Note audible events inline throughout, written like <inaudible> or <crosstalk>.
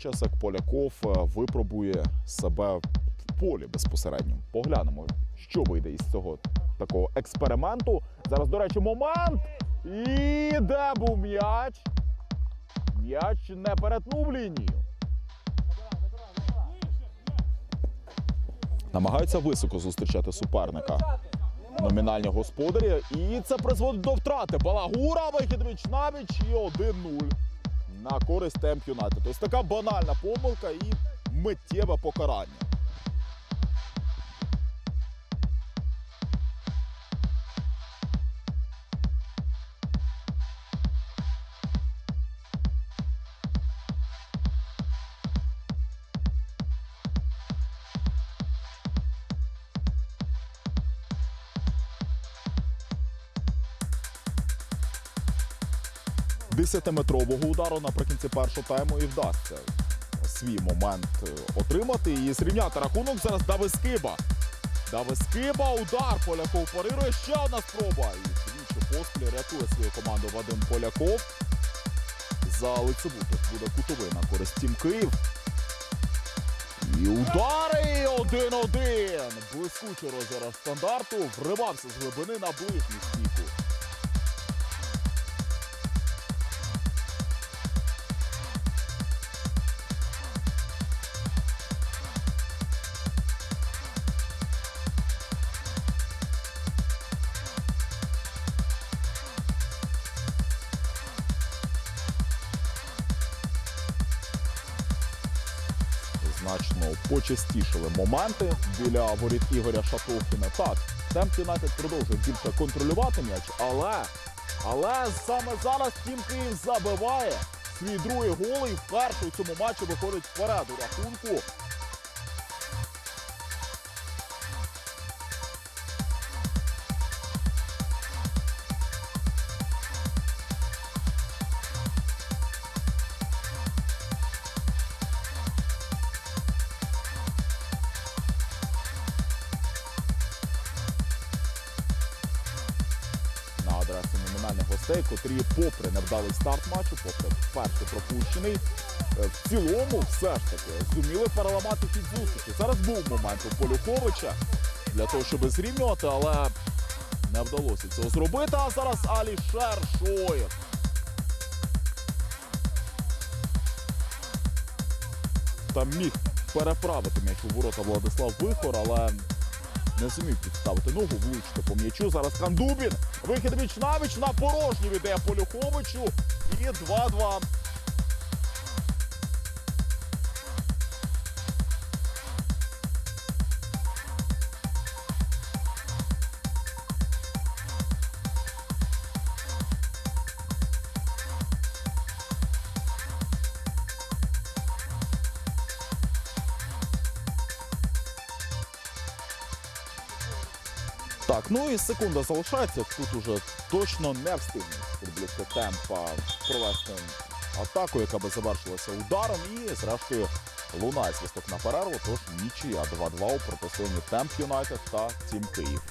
Час як Поляков е, випробує себе в полі безпосередньо. Поглянемо, що вийде із цього такого експерименту. Зараз, до речі, момент. І де був м'яч? М'яч не перетнув лінію. Намагаються високо зустрічати суперника. Номінальні господарі. І це призводить до втрати. Балагура, вихід міч навіч і 1-0 на користь Темп Юнайтед. Ось така банальна помилка і миттєве покарання. Десятиметрового удару наприкінці першого тайму і вдасться свій момент е, отримати і зрівняти рахунок. Зараз Давискиба. Давискиба, удар. Поляков парирує. Ще одна спроба. І двічі поспіль рятує свою команду Вадим Поляков. За лицеву тут буде кутовий на користь Тім Київ. І удари 1-1. Блискучий розіграш стандарту. Вривався з глибини на ближню стійку. Значно почастішили моменти біля воріт Ігоря Шатохіна. Так, Темп Юнайтед продовжує більше контролювати м'яч, але, але саме зараз Тім Київ забиває свій другий гол і вперше у цьому матчі виходить вперед у рахунку. Номінальних гостей, котрі, попри невдалий старт матчу, попри перший пропущений, е, в цілому все ж таки зуміли переламати хід зустрічі. Зараз був момент у Полюховича для того, щоб зрівнювати, але не вдалося цього зробити. А зараз Алішер Шоєв. Там міг переправити м'яч у ворота Владислав Вихор, але не зумів підставити ногу, влучно по м'ячу. Зараз Кандубін. Вихід міч навіч на порожній віддає Полюховичу. І 2-2. Так, ну і секунда залишається. Тут уже точно не встигне футболісти темпа провести атаку, яка би завершилася ударом. І зрештою лунає свисток на перерву. Тож нічия 2-2 у протистоянні Темп Юнайтед та Тім Київ.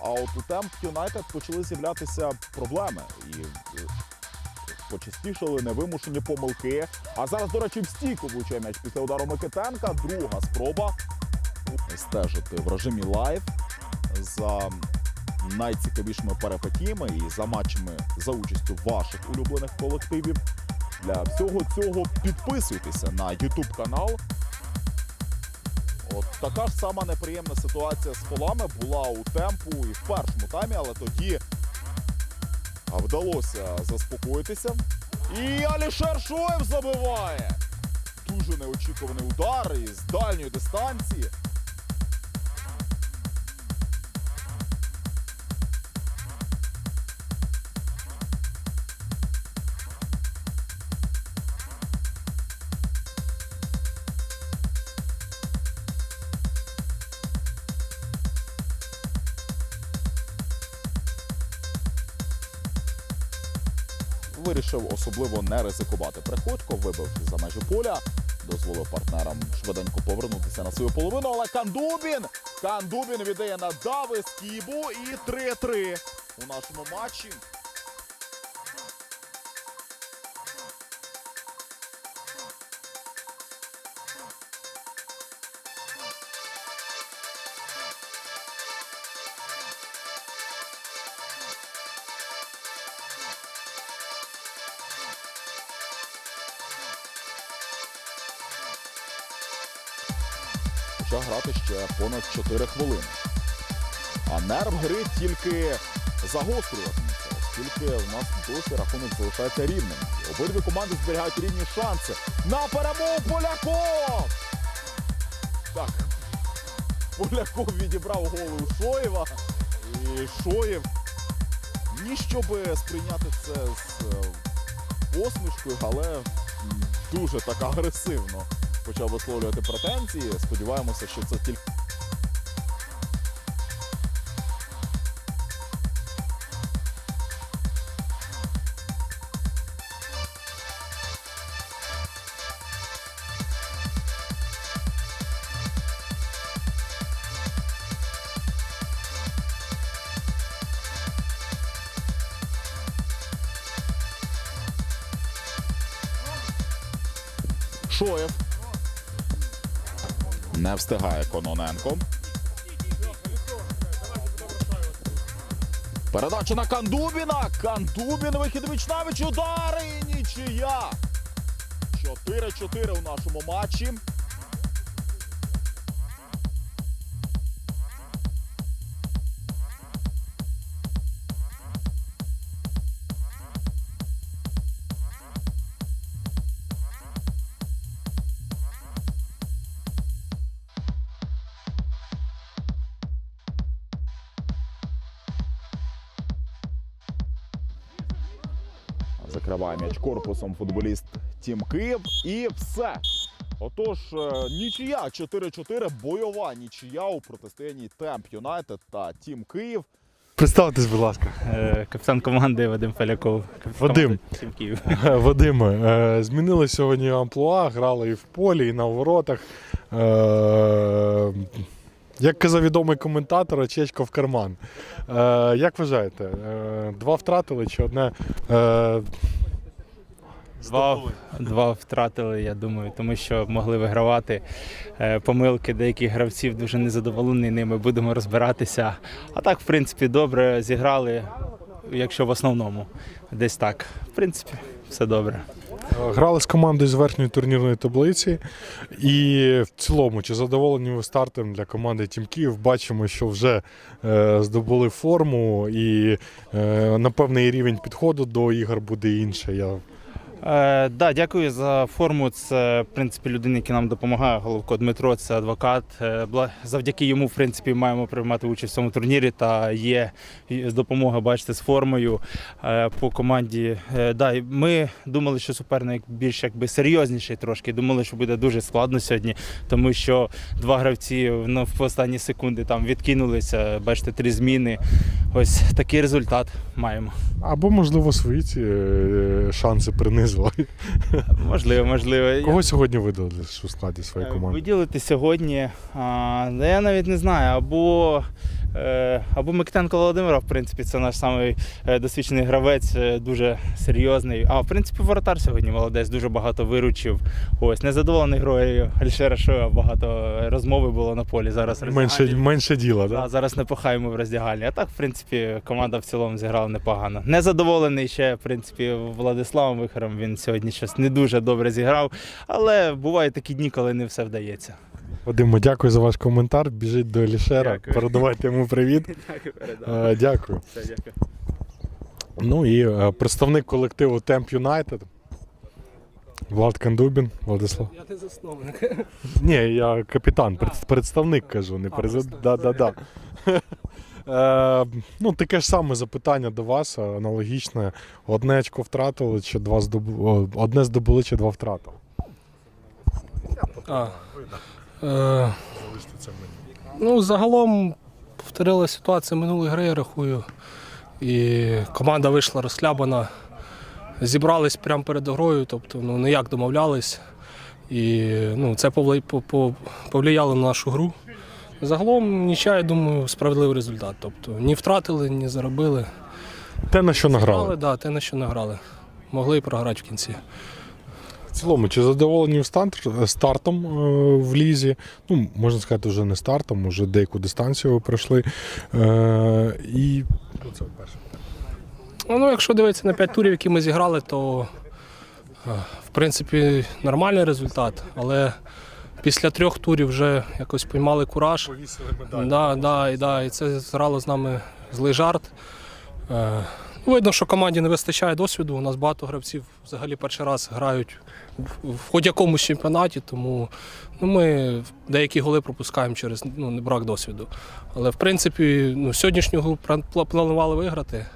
А от у Темп Юнайтед почали з'являтися проблеми. І е, почастішали невимушені помилки. А зараз, до речі, в влучає м'яч після удару Микитенка. Друга спроба стежити в режимі лайв за найцікавішими перипетіями і за матчами за участю ваших улюблених колективів. Для всього цього підписуйтеся на YouTube канал. От така ж сама неприємна ситуація з полами була у темпу і в першому таймі, але тоді вдалося заспокоїтися І Алішер Шоєв забиває. Дуже неочікуваний удар із дальньої дистанції. Вирішив особливо не ризикувати. Приходько, вибив за межі поля, дозволив партнерам швиденько повернутися на свою половину. Але Кандубін! Кандубін віддає на Дави Скібу і 3-3 у нашому матчі. Хоча грати ще понад 4 хвилини. А нерв гри тільки загострюватиметься, оскільки у нас досі рахунок залишається рівним. Обидві команди зберігають рівні шанси. На перемогу Поляков! Так. Поляков відібрав голову Шоєва. І Шоєв ні щоб сприйняти це з е, посмішкою, але дуже так агресивно почав висловлювати претензії. Сподіваємося, що це тільки. Шоєв. Не встигає Кононенко. Передача на Кандубіна. Кандубін вихід Вічнавич. Удари і нічия. 4-4 у нашому матчі. Закриває м'яч корпусом футболіст Тім Київ. І все. Отож, е, нічия 4-4, бойова нічия у протистоянні Темп Юнайтед та Тім Київ. Представтесь, будь ласка. Е, Капітан команди Вадим. Капітан Вадим. Тім Київ. <laughs> Е, змінили сьогодні амплуа, грали і в полі, і на воротах. Як казав відомий коментатор, очечко в карман. Е, Як вважаєте, е, два втратили чи одне? е, Два, два втратили, я думаю, тому що могли вигравати. Е, Помилки деяких гравців дуже незадоволені ними. Будемо розбиратися. А так, в принципі, добре зіграли, якщо в основному. Десь так. В принципі, все добре. Грали з командою з верхньої турнірної таблиці. І в цілому, чи задоволені ви стартом для команди Тім Київ? Бачимо, що вже е, здобули форму, і е, на певний рівень підходу до ігор буде інший. Я Е, да, дякую за форму. Це в принципі людина, який нам допомагає. Головко Дмитро, це адвокат. Е, завдяки йому, в принципі, маємо приймати участь в цьому турнірі. Та є допомога, бачите, з формою е, по команді. Е, да, ми думали, що суперник більш якби серйозніший трошки. Думали, що буде дуже складно сьогодні, тому що два гравці ну, в останні секунди там відкинулися. Бачите, три зміни. Ось такий результат маємо. Або, можливо, свої ці е, шанси принизили. <laughs> Можливо, можливо. Я- Кого сьогодні видали у складі своєї Е, команди? Виділити сьогодні, а, я навіть не знаю, або, або Микитенко Володимира, в принципі, це наш самий е, досвідчений гравець, е, дуже серйозний. А в принципі, воротар сьогодні молодець, дуже багато виручив. Ось, незадоволений грою Альшера Шоя, багато розмови було на полі. Зараз Менше, менше діла, Да, зараз не пахаємо в роздягальні. А так, в принципі, команда в цілому зіграла непогано. Незадоволений ще, в принципі, Владиславом Вихором. Він сьогодні щось не дуже добре зіграв. Але бувають такі дні, коли не все вдається. Вадимо, дякую за ваш коментар. Біжіть до Елішера, Дякую. передавайте йому привіт. <laughs> Дякую, Е, Дякую. Все, дякую. Ну і е, представник колективу Темп Юнайтед Влад Кандубін, Владислав. Я не засновник. <laughs> Ні, я капітан, представник кажу, не президент. Да, да, да. <laughs> Е, ну, таке ж саме запитання до вас, аналогічне. Одне очко втратили, чи два здобули, одне здобули, чи два втратили? А. Е, ну, загалом повторила ситуація минулої гри, я рахую. І команда вийшла розхлябана. Зібрались прямо перед грою, тобто ну, ніяк домовлялись. І ну, це повли- по- по- повлияло на нашу гру. Загалом нічия, я думаю, справедливий результат. Тобто ні втратили, ні заробили. Те, на що Грали, награли. да, те, на що награли. Могли і програти в кінці. В цілому, чи задоволені стан- стартом е, в лізі? Ну, можна сказати, вже не стартом, вже деяку дистанцію ви пройшли. Е, і ну, це перше. Ну, якщо дивитися на 5 турів, які ми зіграли, то е, в принципі нормальний результат. Але після трьох турів вже якось поймали кураж. Повісили медаль. Да, да, і, да, і це зграло з нами злий жарт. Видно, що команді не вистачає досвіду. У нас багато гравців взагалі перший раз грають в, хоч якомусь чемпіонаті, тому ну, ми деякі голи пропускаємо через ну, брак досвіду. Але в принципі, ну, сьогоднішню гру планували виграти.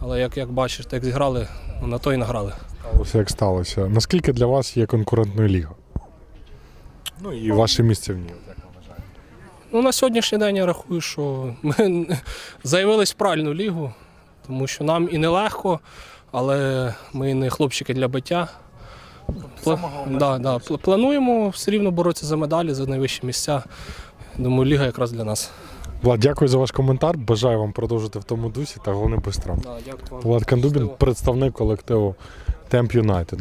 Але як, як бачиш, як зіграли, ну, на то і награли. Сталося, як сталося. Наскільки для вас є конкурентною ліга? Ну і ваше місце в ній. Ну, на сьогоднішній день я рахую, що ми <laughs> заявились в правильну лігу, тому що нам і нелегко, але ми не хлопчики для биття. Пла... Да, да. Плануємо все рівно боротися за медалі, за найвищі місця. Думаю, ліга якраз для нас. Влад, дякую за ваш коментар. Бажаю вам продовжити в тому дусі та головне без травм. Да, дякую вам. Влад Кандубін, представник колективу Темп Юнайтед.